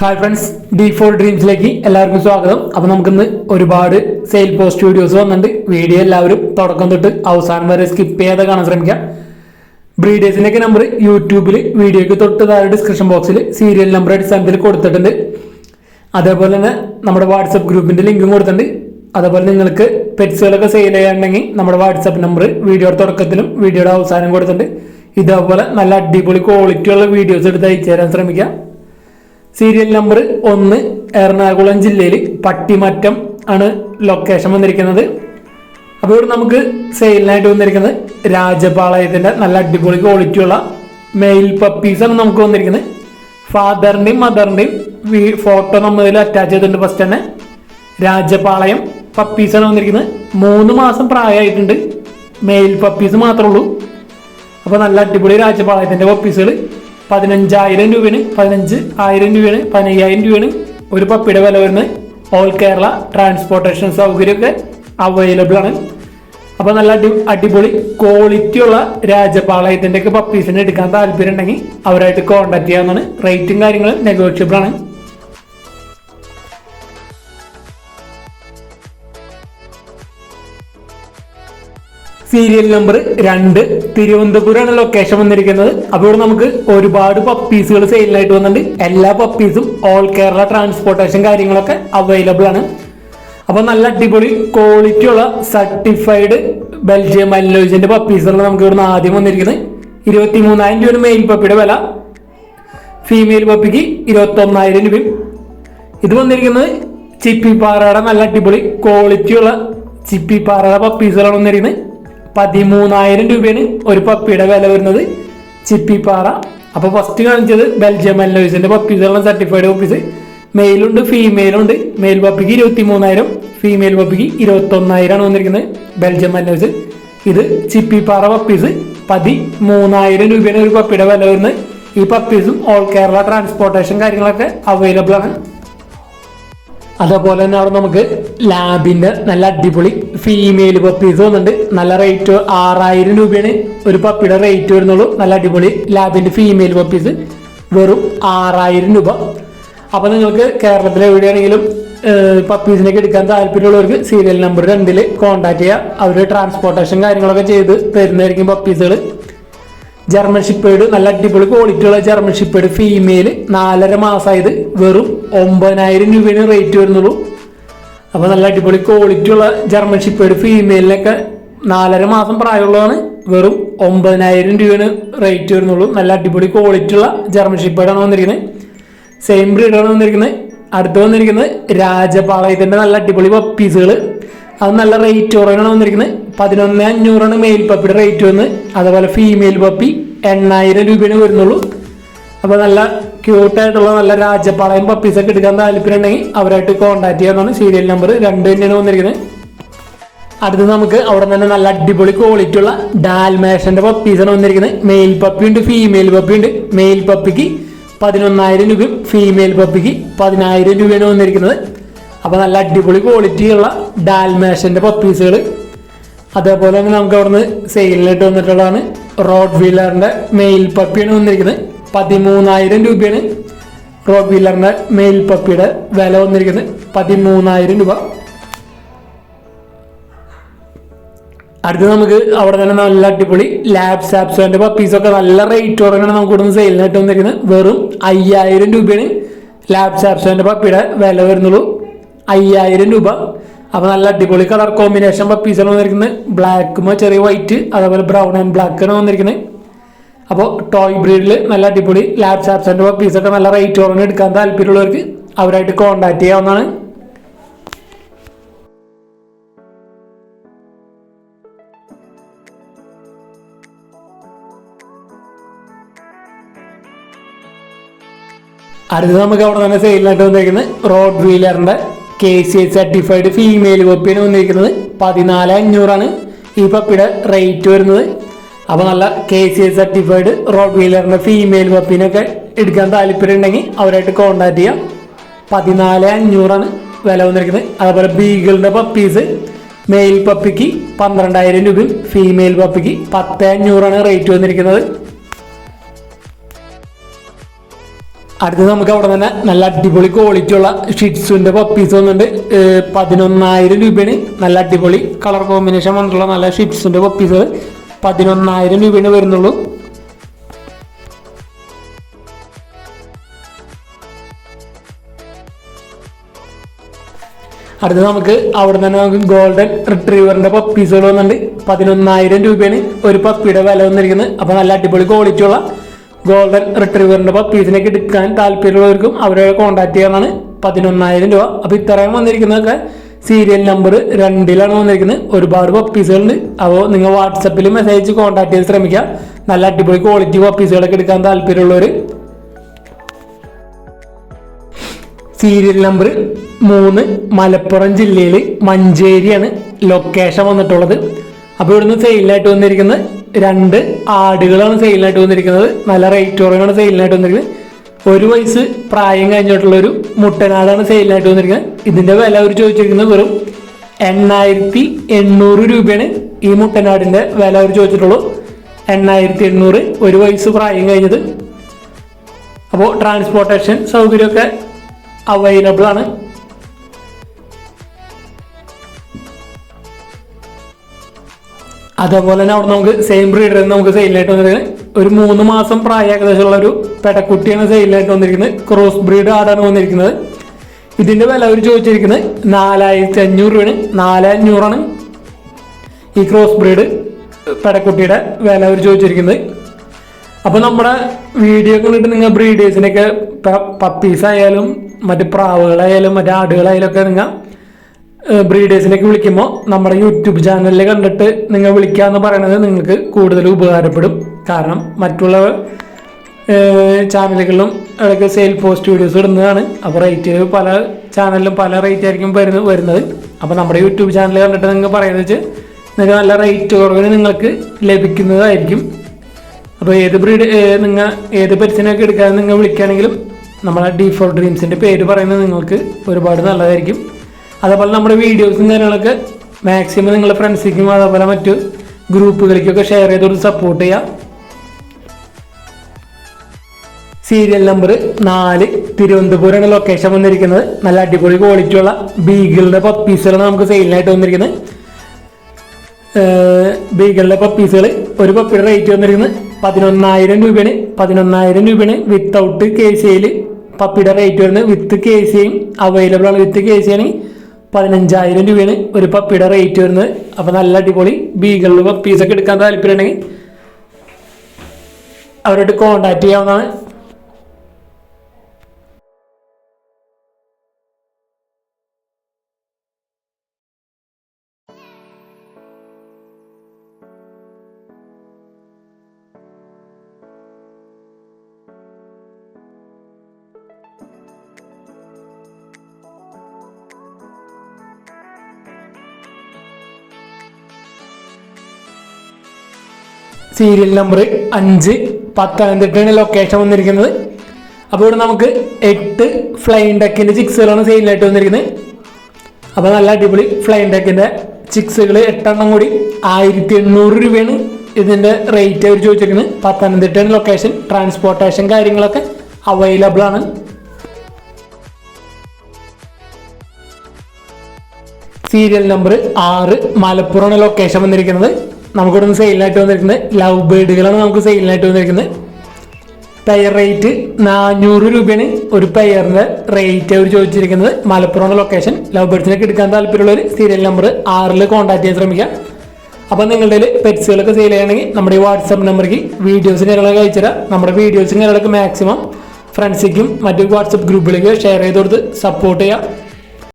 Hi friends D four ഡ്രീംസിലേക്ക് എല്ലാവർക്കും സ്വാഗതം. അപ്പൊ നമുക്കിന്ന് ഒരുപാട് സെയിൽ പോസ്റ്റ് വീഡിയോസ് വന്നിട്ടുണ്ട്. വീഡിയോ എല്ലാവരും തുടക്കം തൊട്ട് അവസാനം വരെ സ്കിപ്പ് ചെയ്യാതെ കാണാൻ ശ്രമിക്കാം. ബ്രീഡേഴ്സിന്റെ ഒക്കെ നമ്പർ യൂട്യൂബിൽ വീഡിയോയ്ക്ക് തൊട്ട് താഴെ ഡിസ്ക്രിപ്ഷൻ ബോക്സിൽ സീരിയൽ നമ്പർ അടിസ്ഥാനത്തിൽ കൊടുത്തിട്ടുണ്ട്. അതേപോലെ തന്നെ നമ്മുടെ വാട്സപ്പ് ഗ്രൂപ്പിന്റെ ലിങ്കും കൊടുത്തിട്ടുണ്ട്. അതേപോലെ നിങ്ങൾക്ക് പെറ്റ്സുകളൊക്കെ സെയിൽ ചെയ്യാനുണ്ടെങ്കിൽ നമ്മുടെ വാട്സപ്പ് നമ്പർ വീഡിയോയുടെ തുടക്കത്തിലും വീഡിയോയുടെ അവസാനം കൊടുത്തിട്ടുണ്ട്. ഇതേപോലെ നല്ല അടിപൊളി ക്വാളിറ്റി ഉള്ള വീഡിയോസ് എടുത്ത് അയച്ചു തരാൻ ശ്രമിക്കാം. സീരിയൽ നമ്പർ ഒന്ന് എറണാകുളം ജില്ലയിൽ പട്ടിമറ്റം ആണ് ലൊക്കേഷൻ വന്നിരിക്കുന്നത്. അപ്പോൾ ഇവിടെ നമുക്ക് സെയിലിനായിട്ട് വന്നിരിക്കുന്നത് രാജപാളയത്തിന്റെ നല്ല അടിപൊളി ക്വാളിറ്റിയുള്ള മെയിൽ പപ്പീസാണ് നമുക്ക് വന്നിരിക്കുന്നത്. ഫാദറിന്റെയും മദറിന്റെയും ഫോട്ടോ നമ്മൾ ഇതിൽ അറ്റാച്ച് ചെയ്തിട്ടുണ്ട് ഫസ്റ്റ് തന്നെ. രാജപാളയം പപ്പീസാണ് വന്നിരിക്കുന്നത്. മൂന്ന് മാസം പ്രായമായിട്ടുണ്ട്. മെയിൽ പപ്പീസ് മാത്രമേ ഉള്ളൂ. അപ്പോൾ നല്ല അടിപൊളി രാജപാളയത്തിന്റെ പപ്പീസുകൾ പതിനഞ്ചായിരം രൂപയാണ് പതിനഞ്ച് ആയിരം രൂപയാണ് പതിനയ്യായിരം രൂപയാണ് ഒരു പപ്പിയുടെ വില വരുന്നത്. ഓൾ കേരള ട്രാൻസ്പോർട്ടേഷൻ സൗകര്യമൊക്കെ അവൈലബിൾ ആണ്. അപ്പോൾ നല്ല അടി അടിപൊളി ക്വാളിറ്റിയുള്ള രാജപാളയത്തിന്റെയൊക്കെ പപ്പീസിനെ എടുക്കാൻ താല്പര്യം ഉണ്ടെങ്കിൽ അവരായിട്ട് കോൺടാക്ട് ചെയ്യാവുന്നതാണ്. റേറ്റും കാര്യങ്ങളും നെഗോഷ്യബിൾ ആണ്. സീരിയൽ നമ്പർ രണ്ട് തിരുവനന്തപുരമാണ് ലൊക്കേഷൻ വന്നിരിക്കുന്നത്. അപ്പോൾ ഇവിടെ നമുക്ക് ഒരുപാട് പപ്പീസുകൾ സെയിലിനായിട്ട് വന്നിട്ടുണ്ട്. എല്ലാ പപ്പീസും ഓൾ കേരള ട്രാൻസ്പോർട്ടേഷൻ കാര്യങ്ങളൊക്കെ അവൈലബിൾ ആണ്. അപ്പോൾ നല്ല അടിപൊളി ക്വാളിറ്റി ഉള്ള സർട്ടിഫൈഡ് ബെൽജിയം അല്ലോയിസിന്റെ പപ്പീസുകളാണ് നമുക്ക് ഇവിടുന്ന് ആദ്യം വന്നിരിക്കുന്നത്. ഇരുപത്തി മൂന്നായിരം രൂപ മെയിൽ പപ്പിയുടെ വില. ഫീമെയിൽ പപ്പിക്ക് ഇരുപത്തി ഒന്നായിരം രൂപയും. ഇത് വന്നിരിക്കുന്നത് ചിപ്പിപ്പാറയുടെ നല്ല അടിപൊളി ക്വാളിറ്റിയുള്ള ചിപ്പിപ്പാറയുടെ പപ്പീസുകളാണ് വന്നിരിക്കുന്നത്. പതിമൂന്നായിരം രൂപയാണ് ഒരു പപ്പിയുടെ വില വരുന്നത്. ചിപ്പിപ്പാറ. അപ്പോൾ ഫസ്റ്റ് കാണിച്ചത് ബെൽജിയം അല്ലോയിസിന്റെ പപ്പീസുള്ള സർട്ടിഫൈഡ് പപ്പീസ് മെയിലുണ്ട് ഫീമെയിലുണ്ട് മെയിൽ പപ്പിക്ക് ഇരുപത്തി മൂന്നായിരം ഫീമെയിൽ പപ്പിക്ക് ഇരുപത്തി ഒന്നായിരമാണ് വന്നിരിക്കുന്നത് ബെൽജിയം അല്ലോയിസ് ഇത് ചിപ്പിപ്പാറ പപ്പീസ് പതിമൂന്നായിരം രൂപയാണ് ഒരു പപ്പിയുടെ വില വരുന്നത്. ഈ പപ്പീസും ഓൾ കേരള ട്രാൻസ്പോർട്ടേഷൻ കാര്യങ്ങളൊക്കെ അവൈലബിൾ ആണ്. അതേപോലെ തന്നെ അവിടെ നമുക്ക് ലാബിന്റെ നല്ല അടിപൊളി ഫീമെയിൽ പപ്പീസ് വന്നിട്ടുണ്ട് നല്ല റേറ്റ് ആറായിരം രൂപയാണ്. ഒരു പപ്പിയുടെ റേറ്റ് വരുന്നുള്ളൂ. നല്ല അടിപൊളി ലാബിന്റെ ഫീമെയിൽ പപ്പീസ് വെറും ആറായിരം രൂപ. അപ്പോൾ നിങ്ങൾക്ക് കേരളത്തിൽ എവിടെയാണെങ്കിലും പപ്പീസിനൊക്കെ എടുക്കാൻ താല്പര്യമുള്ളവർക്ക് സീരിയൽ നമ്പർ രണ്ടിൽ കോൺടാക്ട് ചെയ്യുക അവർ ട്രാൻസ്പോർട്ടേഷൻ കാര്യങ്ങളൊക്കെ ചെയ്ത് തരുന്നതായിരിക്കും പപ്പീസുകൾ ജർമ്മൻ ഷിപ്പേഡ് നല്ല അടിപൊളി ക്വാളിറ്റി ഉള്ള ജർമ്മൻ ഷിപ്പേഡ് ഫീമെയിൽ നാലര മാസമായത് വെറും ഒമ്പതിനായിരം രൂപയാണ് റേറ്റ് വരുന്നുള്ളൂ. അപ്പോൾ നല്ല അടിപൊളി ക്വാളിറ്റി ഉള്ള ജർമ്മൻ ഷിപ്പേഡ് ഫീമെയിലിനൊക്കെ നാലര മാസം പ്രായമുള്ളതാണ്. വെറും ഒമ്പതിനായിരം രൂപയാണ് റേറ്റ് വരുന്നുള്ളൂ. നല്ല അടിപൊളി ക്വാളിറ്റി ഉള്ള ജർമ്മൻ ഷിപ്പേഡാണ് വന്നിരിക്കുന്നത് സെയിം ബ്രീഡാണ് വന്നിരിക്കുന്നത് അടുത്ത് വന്നിരിക്കുന്നത് രാജപാളയത്തിന്റെ നല്ല അടിപൊളി പപ്പീസുകൾ അത് നല്ല റേറ്റ് കുറവാണ് വന്നിരിക്കുന്നത് പതിനൊന്ന് അഞ്ഞൂറാണ് മെയിൽ പപ്പിയുടെ റേറ്റ് വന്ന് അതേപോലെ ഫീമെയിൽ പപ്പി എണ്ണായിരം രൂപയാണ് വരുന്നുള്ളൂ. അപ്പോൾ നല്ല ക്യൂട്ടായിട്ടുള്ള നല്ല രാജപാളയം പപ്പീസൊക്കെ എടുക്കാൻ താല്പര്യമുണ്ടെങ്കിൽ അവരായിട്ട് കോൺടാക്ട് ചെയ്യാന്നാണ് സീരിയൽ നമ്പർ രണ്ട് തന്നെയാണ് വന്നിരിക്കുന്നത്. അടുത്ത് നമുക്ക് അവിടെ തന്നെ നല്ല അടിപൊളി ക്വാളിറ്റി ഉള്ള ഡാൽമേഷന്റെ പപ്പീസാണ് വന്നിരിക്കുന്നത്. മെയിൽ പപ്പി ഉണ്ട് ഫീമെയിൽ പപ്പി ഉണ്ട്. മെയിൽ പപ്പിക്ക് പതിനൊന്നായിരം രൂപയും ഫീമെയിൽ പപ്പിക്ക് പതിനായിരം രൂപയാണ് വന്നിരിക്കുന്നത്. അപ്പോൾ നല്ല അടിപൊളി ക്വാളിറ്റി ഉള്ള ഡാൽമേഷന്റെ പപ്പീസുകൾ അതേപോലെ തന്നെ നമുക്ക് അവിടുന്ന് സെയിലിലിട്ട് വന്നിട്ടുള്ളതാണ് റോഡ് വീലറിന്റെ മെയിൽ പപ്പിയാണ് വന്നിരിക്കുന്നത്. പതിമൂന്നായിരം രൂപയാണ് റോഡ് വീലറിന്റെ മെയിൽ പപ്പിയുടെ വില വന്നിരിക്കുന്നത്. പതിമൂന്നായിരം രൂപ. അടുത്ത് നമുക്ക് അവിടെ തന്നെ നല്ല അടിപൊളി ലാബ് പപ്പീസ് പപ്പീസൊക്കെ നല്ല റേറ്റ് ഉറങ്ങണം നമുക്ക് ഇവിടുന്ന് സെയിലിനായിട്ട് വന്നിരിക്കുന്നത്. വെറും അയ്യായിരം രൂപയാണ് ലാബ് സാപ്സോന്റെ പപ്പിയുടെ വില വരുന്നുള്ളൂ. അയ്യായിരം രൂപ. അപ്പോൾ നല്ല അടിപൊളി കളർ കോമ്പിനേഷൻ പപ്പീസാണ് വന്നിരിക്കുന്നത്. ബ്ലാക്കും ചെറിയ വൈറ്റ് അതേപോലെ ബ്രൗൺ ആൻഡ് ബ്ലാക്ക് ആണ് വന്നിരിക്കുന്നത്. അപ്പോൾ ടോയ് ബ്രീഡിൽ നല്ല അടിപൊളി ലാബ് സാപ്സോന്റെ പീസൊക്കെ നല്ല റേറ്റ് കുറഞ്ഞ് എടുക്കാൻ താല്പര്യമുള്ളവർക്ക് അവരായിട്ട് കോൺടാക്ട് ചെയ്യാവുന്നതാണ്. അടുത്ത് നമുക്ക് അവിടെ തന്നെ സെയിലിനായിട്ട് വന്നിരിക്കുന്നത് റോഡ് വീലറിന്റെ K C A certified female കോപ്പിയാണ് വന്നിരിക്കുന്നത് പതിനാല് അഞ്ഞൂറാണ് ഈ പപ്പിയുടെ റേറ്റ് വരുന്നത്. അപ്പോൾ നല്ല കെ സി സർട്ടിഫൈഡ് റോഡ് വീലറിന്റെ ഫീമെയിൽ പപ്പിനൊക്കെ എടുക്കാൻ താല്പര്യം ഉണ്ടെങ്കിൽ അവരായിട്ട് കോൺടാക്ട് ചെയ്യാം. പതിനാല് അഞ്ഞൂറാണ് വില വന്നിരിക്കുന്നത്. അതുപോലെ ബീഗിളിന്റെ പപ്പീസ് മെയിൽ പപ്പിക്ക് പന്ത്രണ്ടായിരം രൂപയും ഫീമെയിൽ പപ്പിക്ക് പത്ത് അഞ്ഞൂറാണ് റേറ്റ് വന്നിരിക്കുന്നത്. അടുത്ത് നമുക്ക് അവിടെ തന്നെ നല്ല അടിപൊളി ക്വാളിറ്റി ഉള്ള ഷിറ്റ്സുവിന്റെ പപ്പീസ് വന്നിട്ടുണ്ട്. പതിനൊന്നായിരം രൂപയാണ് നല്ല അടിപൊളി കളർ കോമ്പിനേഷൻ വന്നിട്ടുള്ള നല്ല ഷിറ്റ്സിന്റെ പപ്പീസുകൾ പതിനൊന്നായിരം രൂപയാണ് വരുന്നുള്ളൂ. അടുത്ത് നമുക്ക് അവിടെ തന്നെ നമുക്ക് ഗോൾഡൻ റിട്രീവറിന്റെ പപ്പീസുകൾ വന്നിട്ടുണ്ട്. പതിനൊന്നായിരം രൂപയാണ് ഒരു പപ്പിയുടെ വില വന്നിരിക്കുന്നത്. അപ്പൊ നല്ല അടിപൊളി ക്വാളിറ്റി ഉള്ള ഗോൾഡൻ റിട്രീവറിന്റെ പപ്പീസിനൊക്കെ എടുക്കാൻ താല്പര്യമുള്ളവർക്കും അവരെ കോൺടാക്ട് ചെയ്യാനാണ് പതിനൊന്നായിരം രൂപ. അപ്പൊ ഇത്രയും വന്നിരിക്കുന്നതൊക്കെ സീരിയൽ നമ്പർ രണ്ടിലാണ് വന്നിരിക്കുന്നത്. ഒരുപാട് പപ്പീസുകളുണ്ട് അപ്പോൾ നിങ്ങൾ വാട്സപ്പിൽ മെസ്സേജ് കോൺടാക്ട് ചെയ്ത് ശ്രമിക്കുക. നല്ല അടിപൊളി ക്വാളിറ്റി പപ്പീസുകളൊക്കെ എടുക്കാൻ താല്പര്യമുള്ളവർ സീരിയൽ നമ്പർ മൂന്ന് മലപ്പുറം ജില്ലയിൽ മഞ്ചേരിയാണ് ലൊക്കേഷൻ വന്നിട്ടുള്ളത്. അപ്പോൾ ഇവിടുന്ന് സെയിലിനായിട്ട് വന്നിരിക്കുന്നത് രണ്ട് ആടുകളാണ് സെയിലിനായിട്ട് വന്നിരിക്കുന്നത്. നല്ല റേറ്റ് കുറവാണ് സെയിലിനായിട്ട് വന്നിരിക്കുന്നത്. ഒരു വയസ്സ് പ്രായം കഴിഞ്ഞിട്ടുള്ള ഒരു മുട്ടനാടാണ് സെയിലിനായിട്ട് വന്നിരിക്കുന്നത്. ഇതിന്റെ വില അവർ ചോദിച്ചിരിക്കുന്നത് വെറും എണ്ണായിരത്തി എണ്ണൂറ് രൂപയാണ് ഈ മുട്ടനാടിന്റെ വില അവർ ചോദിച്ചിട്ടുള്ളൂ. എണ്ണായിരത്തി എണ്ണൂറ് ഒരു വയസ്സ് പ്രായം കഴിഞ്ഞത്. അപ്പോൾ ട്രാൻസ്പോർട്ടേഷൻ സൗകര്യമൊക്കെ അവൈലബിൾ ആണ്. അതേപോലെ തന്നെ അവിടെ നമുക്ക് സെയിം ബ്രീഡർ നമുക്ക് സെയിലായിട്ട് വന്നിരിക്കുന്നത്. ഒരു മൂന്ന് മാസം പ്രായം ഏകദേശമുള്ള ഒരു പെടക്കുട്ടിയാണ് സെയിലായിട്ട് വന്നിരിക്കുന്നത്. ക്രോസ് ബ്രീഡ് ആടാണ് വന്നിരിക്കുന്നത്. ഇതിന്റെ വില അവർ ചോദിച്ചിരിക്കുന്നത് നാലായിരത്തി അഞ്ഞൂറ് രൂപയാണ്. നാല് അഞ്ഞൂറാണ് ഈ ക്രോസ് ബ്രീഡ് പെടക്കുട്ടിയുടെ വില അവർ ചോദിച്ചിരിക്കുന്നത്. അപ്പൊ നമ്മുടെ വീഡിയോ കണ്ടിട്ട് നിങ്ങൾ ബ്രീഡേഴ്സിനൊക്കെ പപ്പീസ് ആയാലും മറ്റ് പ്രാവുകളായാലും മറ്റു ആടുകളായാലും ഒക്കെ നിങ്ങൾ ബ്രീഡേഴ്സിനൊക്കെ വിളിക്കുമ്പോൾ നമ്മുടെ യൂട്യൂബ് ചാനലിൽ കണ്ടിട്ട് നിങ്ങൾ വിളിക്കുക എന്ന് പറയുന്നത് നിങ്ങൾക്ക് കൂടുതൽ ഉപകാരപ്പെടും. കാരണം മറ്റുള്ള ചാനലുകളിലും ഇടയ്ക്ക് സെയിൽ പോസ്റ്റ് വീഡിയോസ് ഇടുന്നതാണ്. അപ്പോൾ റേറ്റ് പല ചാനലിലും പല റേറ്റ് ആയിരിക്കും വരുന്നത് വരുന്നത്. അപ്പോൾ നമ്മുടെ യൂട്യൂബ് ചാനൽ കണ്ടിട്ട് നിങ്ങൾക്ക് പറയുന്നത് വെച്ച് നിങ്ങൾക്ക് നല്ല റേറ്റ് കുറവിന് നിങ്ങൾക്ക് ലഭിക്കുന്നതായിരിക്കും. അപ്പോൾ ഏത് ബ്രീഡ് നിങ്ങൾ ഏത് പെറ്റ്സിനൊക്കെ എടുക്കാതെ നിങ്ങൾ വിളിക്കുകയാണെങ്കിലും നമ്മളെ ഡി ഡ്രീംസിന്റെ പേര് പറയുന്നത് നിങ്ങൾക്ക് ഒരുപാട് നല്ലതായിരിക്കും. അതേപോലെ നമ്മുടെ വീഡിയോസും കാര്യങ്ങളൊക്കെ മാക്സിമം നിങ്ങളുടെ ഫ്രണ്ട്സിനും അതേപോലെ മറ്റു ഗ്രൂപ്പുകളിലേക്കൊക്കെ ഷെയർ ചെയ്തുകൊണ്ട് സപ്പോർട്ട് ചെയ്യാം. സീരിയൽ നമ്പർ നാല് തിരുവനന്തപുരമാണ് ലൊക്കേഷൻ വന്നിരിക്കുന്നത്. നല്ല അടിപൊളി ക്വാളിറ്റി ഉള്ള ബീഗിളുടെ പപ്പീസുകളാണ് നമുക്ക് സെയിലിനായിട്ട് വന്നിരിക്കുന്നത്. ബീഗിളിലെ പപ്പീസുകൾ ഒരു പപ്പിയുടെ റേറ്റ് വന്നിരിക്കുന്നത് പതിനൊന്നായിരം രൂപയാണ്. പതിനൊന്നായിരം രൂപയാണ് വിത്തൗട്ട് കെ സിയിൽ പപ്പിയുടെ റേറ്റ് വരുന്നത് വിത്ത് കെ സിയും അവൈലബിൾ ആണ് വിത്ത് കെ സി ആണെങ്കിൽ പതിനഞ്ചായിരം രൂപയാണ് ഒരു പപ്പിയുടെ റേറ്റ് വരുന്നത്. അപ്പോൾ നല്ല അടിപൊളി ബീഗിളുടെ പപ്പീസൊക്കെ എടുക്കാൻ താല്പര്യമുണ്ടെങ്കിൽ അവരോട് കോണ്ടാക്ട് ചെയ്യാവുന്നതാണ്. സീരിയൽ നമ്പർ അഞ്ച് പത്തനംതിട്ടയാണ് ലൊക്കേഷൻ വന്നിരിക്കുന്നത്. അപ്പോൾ ഇവിടെ നമുക്ക് എട്ട് ഫ്ലൈൻ ഡെക്കിന്റെ ചിക്സുകളാണ് സെയിലായിട്ട് വന്നിരിക്കുന്നത്. അപ്പോൾ നല്ല അടിപൊളി ഫ്ലൈൻ ഡെക്കിന്റെ ചിക്സുകൾ എട്ടെണ്ണം കൂടി ആയിരത്തി എണ്ണൂറ് രൂപയാണ് ഇതിന്റെ റേറ്റ് അവർ ചോദിച്ചിരിക്കുന്നത്. പത്തനംതിട്ടയാണ് ലൊക്കേഷൻ ട്രാൻസ്പോർട്ടേഷൻ കാര്യങ്ങളൊക്കെ അവൈലബിൾ ആണ്. സീരിയൽ നമ്പർ ആറ് മലപ്പുറമാണ് ലൊക്കേഷൻ വന്നിരിക്കുന്നത്. നമുക്കിവിടെ നിന്ന് സെയിലിനായിട്ട് വന്നിരിക്കുന്നത് ലവ് ബേഡുകളാണ് നമുക്ക് സെയിലിനായിട്ട് വന്നിരിക്കുന്നത്. പെയർ റേറ്റ് നാനൂറ് രൂപയാണ് ഒരു പെയറിന്റെ റേറ്റ് അവർ ചോദിച്ചിരിക്കുന്നത്. മലപ്പുറമാണ് ലൊക്കേഷൻ ലവ് ബേഡ്സിനൊക്കെ എടുക്കാൻ താല്പര്യമുള്ളവർ സീരിയൽ നമ്പർ ആറിൽ കോൺടാക്ട് ചെയ്യാൻ ശ്രമിക്കുക. അപ്പം നിങ്ങളുടെ പെറ്റ്സുകളൊക്കെ സെയിൽ ചെയ്യണമെങ്കിൽ നമ്മുടെ ഈ വാട്സാപ്പ് നമ്പർക്ക് വീഡിയോസ് കാര്യങ്ങളൊക്കെ അയച്ചുതരാം നമ്മുടെ വീഡിയോസും കാര്യങ്ങളൊക്കെ മാക്സിമം ഫ്രണ്ട്സിക്കും മറ്റു വാട്സപ്പ് ഗ്രൂപ്പിലേക്ക് ഷെയർ ചെയ്ത് കൊടുത്ത് സപ്പോർട്ട് ചെയ്യുക.